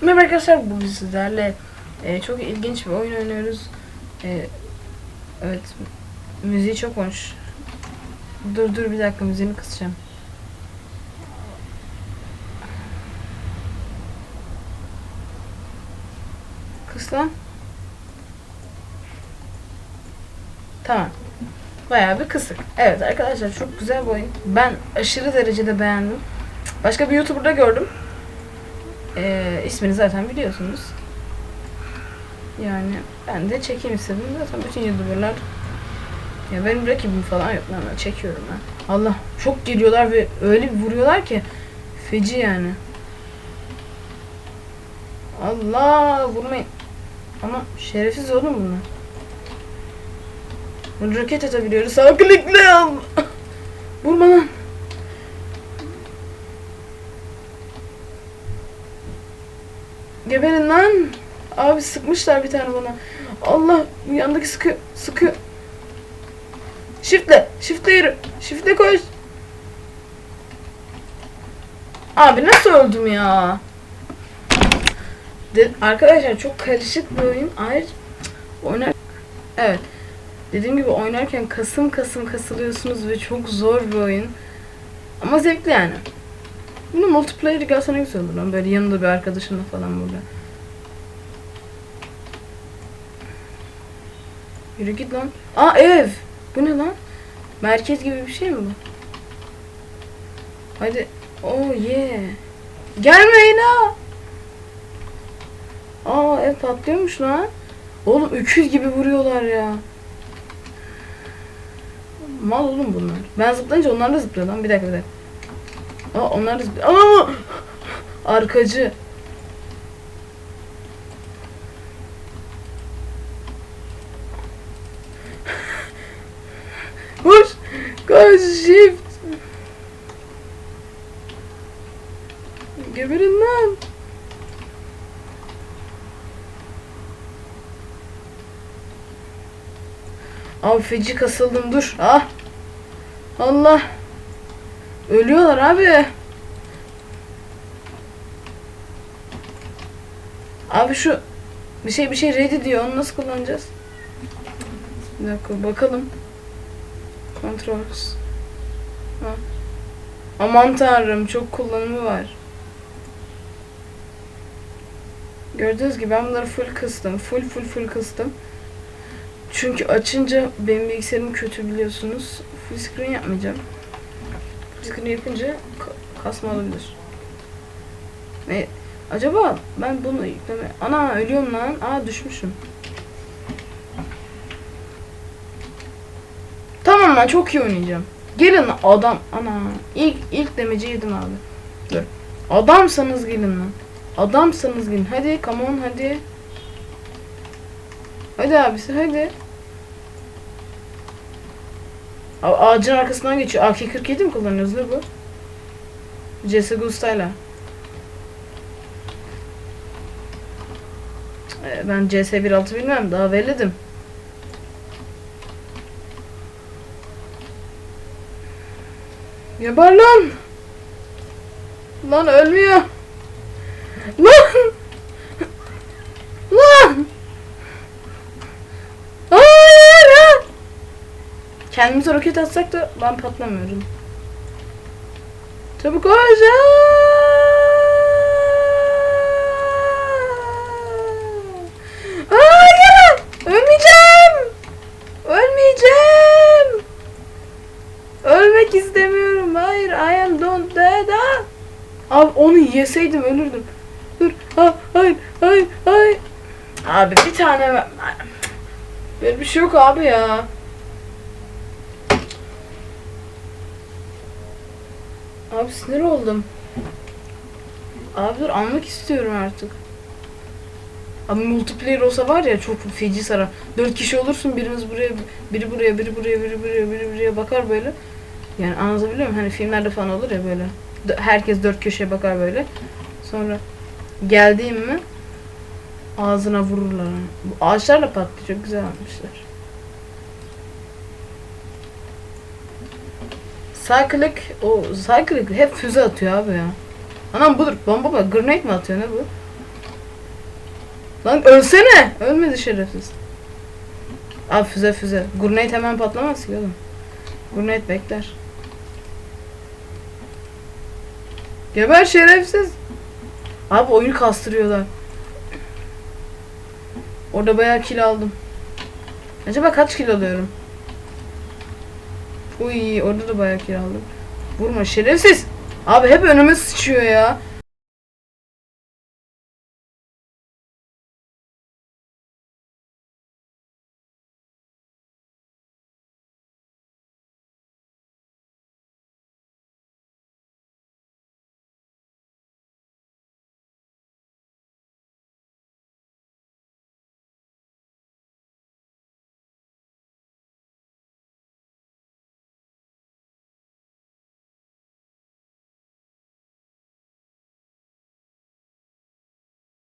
Merhaba arkadaşlar bugün sizlerle e, çok ilginç bir oyun oynuyoruz. E, evet müziği çok hoş. Dur dur bir dakika müziğini kısacağım. Kıs lan. Tamam. Bayağı bir kısık. Evet arkadaşlar çok güzel bir oyun. Ben aşırı derecede beğendim. Başka bir YouTuber'da gördüm. Ee, ismini zaten biliyorsunuz. Yani ben de çekeyim istedim. Zaten bütün YouTuber'lar ya benim rakibim falan yok. lan çekiyorum ben. Allah çok geliyorlar ve öyle bir vuruyorlar ki feci yani. Allah vurmayın. Ama şerefsiz oğlum bunlar. Roket atabiliyoruz. Sağ klikle al. Vurma lan. Geberin lan. Abi sıkmışlar bir tane bana. Allah yandaki sıkı sıkı. Shiftle. Shiftle yürü. Shiftle koş. Abi nasıl öldüm ya? De- arkadaşlar çok karışık bir oyun. Ayrıca oynar. Evet. Dediğim gibi oynarken kasım kasım kasılıyorsunuz ve çok zor bir oyun. Ama zevkli yani. Bunu multiplayer gelse ne güzel olur lan. Böyle yanında bir arkadaşınla falan burada. Yürü git lan. Aa ev. Bu ne lan? Merkez gibi bir şey mi bu? Hadi. Oh yeah. Gelmeyin ha. Aa ev patlıyormuş lan. Oğlum öküz gibi vuruyorlar ya. Mal oğlum bunlar. Ben zıplayınca onlar da zıplıyor lan. Bir dakika bir dakika. Aa onlar. Ama arkacı. Koş. Koş shift. Geberin lan. Abi feci kasıldım dur. Ah. Allah. Ölüyorlar abi. Abi şu bir şey bir şey ready diyor. Onu nasıl kullanacağız? Bir dakika bakalım. Controls. Ha. Aman tanrım çok kullanımı var. Gördüğünüz gibi ben bunları full kıstım. Full full full kıstım. Çünkü açınca benim bilgisayarım kötü biliyorsunuz. Full screen yapmayacağım. Screen yapınca ka- kasma olabilir. E, acaba ben bunu yükleme... Ana ölüyorum lan. Aa düşmüşüm. Tamam lan çok iyi oynayacağım. Gelin adam. Ana. İlk, ilk demeci yedim abi. Dur. Adamsanız gelin lan. Adamsanız gelin. Hadi come on hadi. Hadi abisi hadi. Ağacın arkasından geçiyor. AK-47 mi kullanıyoruz ne bu? CSGO style'a. Ee, Ben CS 1.6 bilmem daha belledim. Geber lan! Lan ölmüyor. Lan! Kendimize roket atsak da ben patlamıyorum. Çabuk koş! Hayır! Ölmeyeceğim! Ölmeyeceğim! Ölmek istemiyorum. Hayır, I am don't dead. Ah! Abi onu yeseydim ölürdüm. Dur. Ha, hayır, hayır, hayır. Abi bir tane Böyle bir şey yok abi ya. Abi sinir oldum. Abi dur almak istiyorum artık. Abi multiplayer olsa var ya çok feci sarar. Dört kişi olursun biriniz buraya, biri buraya, biri buraya, biri buraya, biri buraya bakar böyle. Yani anlatabiliyor muyum? Hani filmlerde falan olur ya böyle. Herkes dört köşeye bakar böyle. Sonra geldiğim mi ağzına vururlar. Bu ağaçlarla patlıyor. Çok güzel yapmışlar. Klik, o klik hep füze atıyor abi ya. Anam budur bomba bak grenade mi atıyor ne bu? Lan ölsene. Ölmedi şerefsiz. Abi füze füze. Gurnate hemen patlamaz ki oğlum. Gurnate bekler. Geber şerefsiz. Abi oyunu kastırıyorlar. Orada bayağı kill aldım. Acaba kaç kill alıyorum? Uy orada da bayağı kill aldım. Vurma şerefsiz. Abi hep önüme sıçıyor ya.